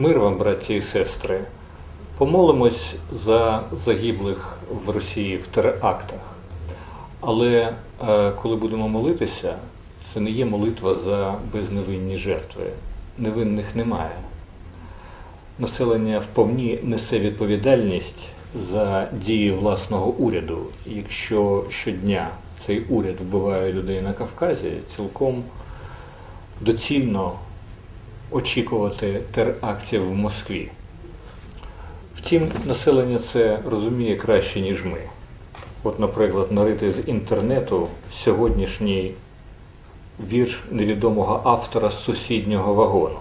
Мир вам, браті і сестри. Помолимось за загиблих в Росії в терактах. Але е, коли будемо молитися, це не є молитва за безневинні жертви. Невинних немає. Населення вповні несе відповідальність за дії власного уряду. Якщо щодня цей уряд вбиває людей на Кавказі, цілком доцільно очікувати терактів в Москві. Втім, населення це розуміє краще, ніж ми. От, наприклад, нарити з інтернету сьогоднішній вірш невідомого автора з сусіднього вагону.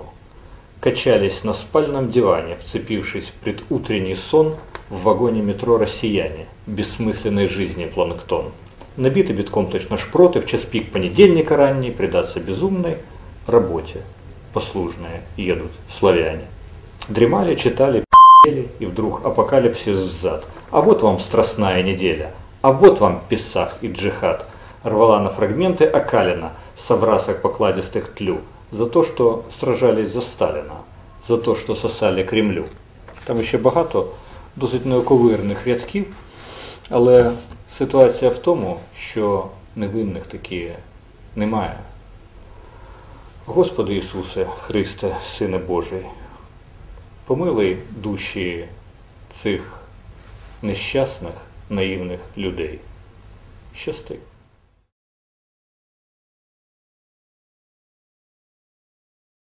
Качались на спальном диване, вцепившись в предутренний сон в вагоне метро «Россияне», бессмысленной жизни планктон. Набиты битком точно шпроты, в час пик понедельника ранний, предаться безумной работе. Послужные едут славяне. Дремали, читали, пели, и вдруг апокалипсис взад. А вот вам страстная неделя, а вот вам Песах и Джихад. Рвала на фрагменты Акалина, соврасок покладистых тлю, за то, що сражались за Сталіна, за то, що сосали Кремлю. Там ще багато досить неоковирних рядків, але ситуація в тому, що невинних таки немає. Господи Ісусе, Христе, Сине Божий, помилуй душі цих нещасних, наївних людей. Щасти.